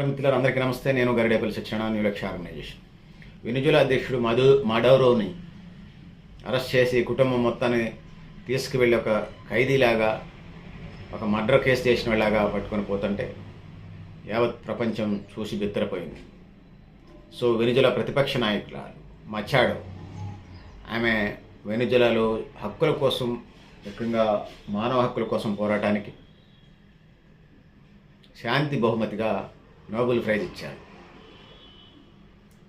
మిత్రులు అందరికీ నమస్తే. నేను గరిడేపల్లి శిక్షణ న్యూ లక్ష్య ఆర్గనైజేషన్. వెనుజుల అధ్యక్షుడు మధు మడోరోని అరెస్ట్ చేసి కుటుంబం మొత్తాన్ని తీసుకువెళ్ళి ఒక ఖైదీలాగా ఒక మర్డర్ కేసు చేసిన వాళ్ళలాగా పట్టుకొని పోతుంటే యావత్ ప్రపంచం చూసి బిత్తరపోయింది. సో వెనుజుల ప్రతిపక్ష నాయకుల మచ్చాడు. ఆమె వెనుజులలో హక్కుల కోసం ముఖ్యంగా మానవ హక్కుల కోసం పోరాటానికి శాంతి బహుమతిగా నోబెల్ ప్రైజ్ ఇచ్చారు.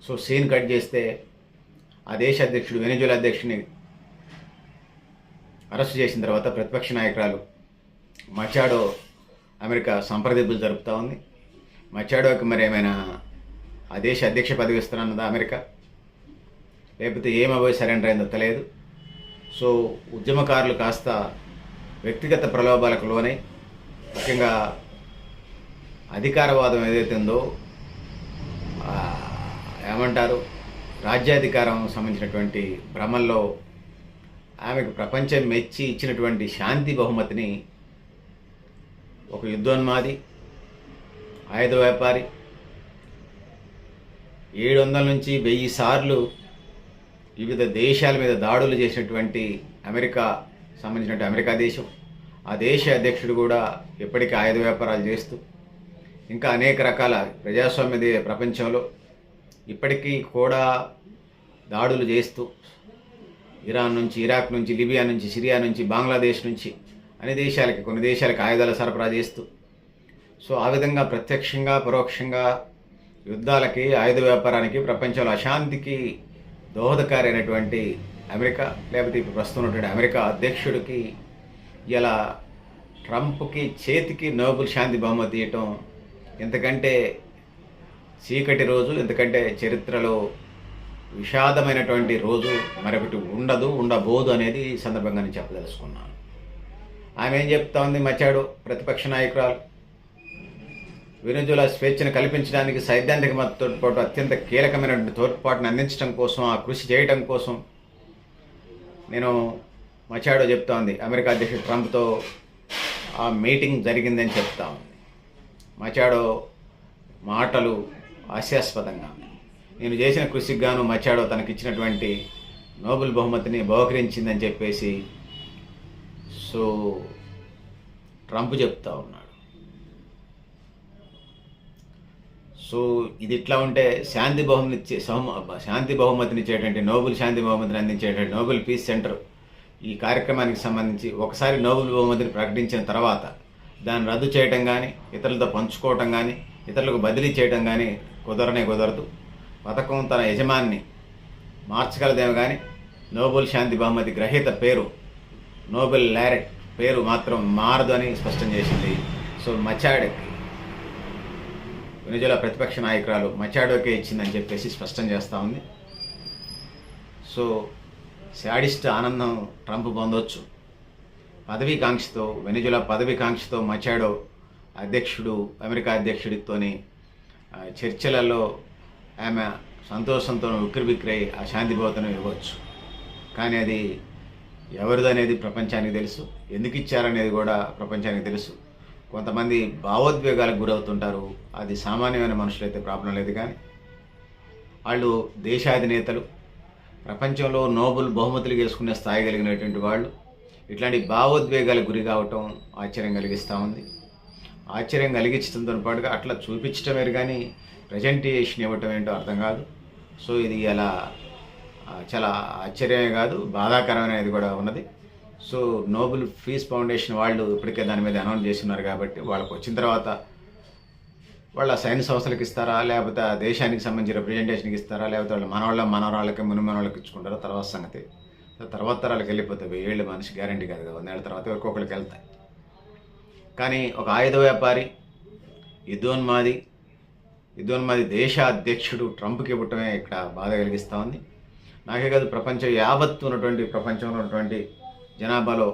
సో సీన్ కట్ చేస్తే ఆ దేశ అధ్యక్షుడు వెనిజులా అధ్యక్షుడిని అరెస్ట్ చేసిన తర్వాత ప్రతిపక్ష నాయకురాలు మచాడో అమెరికా సంప్రదింపులు జరుపుతూ ఉంది. మచాడోకి మరి ఏమైనా ఆ దేశ అధ్యక్ష పదవి ఇస్తానన్నదా అమెరికా? లేకపోతే ఏమబోయి సరెండర్ అయిందో తెలియదు. సో ఉద్యమకారులు కాస్త వ్యక్తిగత ప్రలోభాలకు లోనై ముఖ్యంగా అధికారవాదం ఏదైతే ఉందో ఏమంటారు? రాజ్యాధికారం సంబంధించినటువంటి భ్రమల్లో ఆమెకు ప్రపంచం మెచ్చి ఇచ్చినటువంటి శాంతి బహుమతిని ఒక యుద్ధోన్మాది ఆయుధ వ్యాపారి ఏడు వందల నుంచి వెయ్యి సార్లు వివిధ దేశాల మీద దాడులు చేసినటువంటి అమెరికా సంబంధించినటువంటి అమెరికా దేశం. ఆ దేశ అధ్యక్షుడు కూడా ఎప్పటికీ ఆయుధ వ్యాపారాలు చేస్తూ ఇంకా అనేక రకాల ప్రజాస్వామ్య ప్రపంచంలో ఇప్పటికీ కూడా దాడులు చేస్తూ ఇరాన్ నుంచి ఇరాక్ నుంచి లిబియా నుంచి సిరియా నుంచి బంగ్లాదేశ్ నుంచి అన్ని దేశాలకి కొన్ని దేశాలకు ఆయుధాలు సరఫరా చేస్తూ. సో ఆ విధంగా ప్రత్యక్షంగా పరోక్షంగా యుద్ధాలకి ఆయుధ వ్యాపారానికి ప్రపంచంలో అశాంతికి దోహదకారైనటువంటి అమెరికా లేకపోతే ఇప్పుడు ప్రస్తుతం ఉన్నటువంటి అమెరికా అధ్యక్షుడికి ఇలా ట్రంప్కి చేతికి నోబెల్ శాంతి బహుమతి ఇవ్వటం ఎందుకంటే చీకటి రోజు ఎందుకంటే చరిత్రలో విషాదమైనటువంటి రోజు మరొకటి ఉండదు ఉండబోదు అనేది ఈ సందర్భంగా నేను చెప్పదలుచుకున్నాను. ఆమె ఏం చెప్తా ఉంది మచ్చాడు? ప్రతిపక్ష నాయకురాలు. వెనుజులా స్వేచ్ఛను కల్పించడానికి సైద్ధాంతిక మద్దతు తోడ్పాటు అత్యంత కీలకమైనటువంటి తోడ్పాటును అందించడం కోసం ఆ కృషి చేయడం కోసం నేను మచాడో చెప్తా ఉంది. అమెరికా అధ్యక్షుడు ట్రంప్తో ఆ మీటింగ్ జరిగిందని చెప్తా ఉంది. మచాడో మాటలు హాస్యాస్పదంగా నేను చేసిన కృషికి గాను మచాడో తనకిచ్చినటువంటి నోబెల్ బహుమతిని బహుకరించిందని చెప్పేసి సో ట్రంప్ చెప్తా ఉన్నాడు. సో ఇది ఇట్లా ఉంటే శాంతి బహుమతి ఇచ్చే శాంతి బహుమతిని ఇచ్చేటువంటి నోబెల్ శాంతి బహుమతిని అందించేటువంటి నోబెల్ పీస్ సెంటర్ ఈ కార్యక్రమానికి సంబంధించి ఒకసారి నోబెల్ బహుమతిని ప్రకటించిన తర్వాత దాన్ని రద్దు చేయటం కానీ ఇతరులతో పంచుకోవటం కానీ ఇతరులకు బదిలీ చేయటం కానీ కుదరనే కుదరదు. పథకం తన యజమాన్ని మార్చగలదేమో కానీ నోబెల్ శాంతి బహుమతి గ్రహీత పేరు నోబెల్ లారెట్ పేరు మాత్రం మారదు అని స్పష్టం చేసింది. సో మచాడకి వెనుజులా ప్రతిపక్ష నాయకురాలు మచాడోకే ఇచ్చిందని చెప్పేసి స్పష్టం చేస్తూ ఉంది. సో శాడిస్ట్ ఆనందం ట్రంప్ పొందొచ్చు. పదవీ కాంక్షతో వెనుజులా పదవీ కాంక్షతో మచాడో అధ్యక్షుడు అమెరికా అధ్యక్షుడితోని ఆ, చర్చలలో ఆమె సంతోషంతో ఉక్కిరిబిక్కిరై ఆ శాంతి ఇవ్వచ్చు. కానీ అది ఎవరిదనేది ప్రపంచానికి తెలుసు. ఎందుకు ఇచ్చారనేది కూడా ప్రపంచానికి తెలుసు. కొంతమంది భావోద్వేగాలకు గురవుతుంటారు. అది సామాన్యమైన మనుషులైతే ప్రాబ్లం లేదు కానీ. వాళ్ళు దేశాధినేతలు. ప్రపంచంలో నోబుల్ బహుమతులు చేసుకునే స్థాయి కలిగినటువంటి వాళ్ళు. ఇట్లాంటి భావోద్వేగాలకు గురి కావటం ఆశ్చర్యం కలిగిస్తూ ఉంది. ఆశ్చర్యం కలిగించడంతో పాటుగా అట్లా చూపించటమే కానీ ప్రజెంటేషన్ ఇవ్వటం ఏంటో అర్థం కాదు. సో ఇది అలా చాలా ఆశ్చర్యమే కాదు బాధాకరమైనది కూడా ఉన్నది. సో నోబెల్ పీస్ ఫౌండేషన్ వాళ్ళు ఇప్పటికే దాని మీద అనౌన్స్ చేస్తున్నారు కాబట్టి వాళ్ళకి వచ్చిన తర్వాత వాళ్ళ సైన్స్ సంస్థలకు ఇస్తారా లేకపోతే దేశానికి సంబంధించిన రిప్రజెంటేషన్కి ఇస్తారా లేకపోతే వాళ్ళ మనవాళ్ళ మనవరాళ్ళకి ముని మనవాళ్ళకి ఇచ్చుకుంటారా తర్వాత సంగతి. తర్వాత తరాలకు వెళ్ళిపోతాయి వెయ్యేళ్ళు మనిషి గ్యారంటీ కాదు కదా. వందేళ్ళ తర్వాత ఒక్కొక్కరికి వెళ్తాయి. కానీ ఒక ఆయుధ వ్యాపారి యుద్ధోన్మాది యుద్ధోన్మాది దేశ అధ్యక్షుడు ట్రంప్కి ఇవ్వటమే ఇక్కడ బాధ కలిగిస్తూ ఉంది. నాకే కాదు ప్రపంచం యావత్తు ఉన్నటువంటి ప్రపంచంలో ఉన్నటువంటి జనాభాలో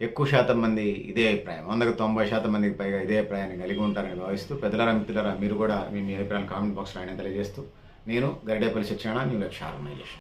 ఎక్కువ శాతం మంది ఇదే అభిప్రాయం. వందకు తొంభై శాతం మందికి పైగా ఇదే అభిప్రాయాన్ని కలిగి ఉంటారని భావిస్తూ పెద్దలారా మిత్రులారా మీరు కూడా మీ మీ అభిప్రాయాలు కామెంట్ బాక్స్లో ఆయన తెలియజేస్తూ నేను గరిడేపల్లి శిక్షణ న్యూ లక్ష్య ఆర్గనైజేషన్